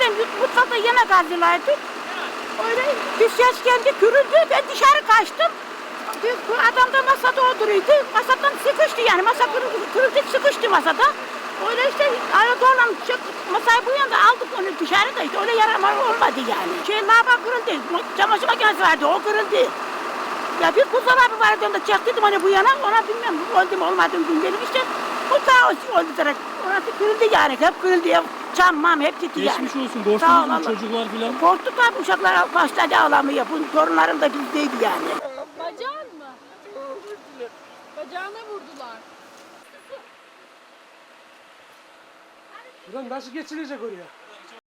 ben mutfakta yemek hazırlardım. Öyle bir ses geldi, gürüldü. Ben dışarı kaçtım. Bu adam da masada oturuyordu. Masadan sıkıştı yani. Masa kırıldı, sıkıştı masada. Öyle işte ayaklarla masayı bu yanda aldık onu dışarıda işte öyle yarama olmadı yani. Şey lava kırıldı. Çamaşır makinesi vardı o kırıldı. Ya bir buzdolabı vardı onda çaktıydım hani bu yana ona bilmem oldu mu olmadı mı işte. O da oldu direkt. Orası kırıldı yani hep kırıldı. Hep Çam mam hep gitti yani. Geçmiş olsun. Sağ ol Korktunuz mu Allah. çocuklar falan? Korktuk tabii uşaklar başladı ağlamaya. Bu torunlarım da bizdeydi yani. Bacağın mı? Bacağına vurdular. Buradan nasıl geçilecek oraya?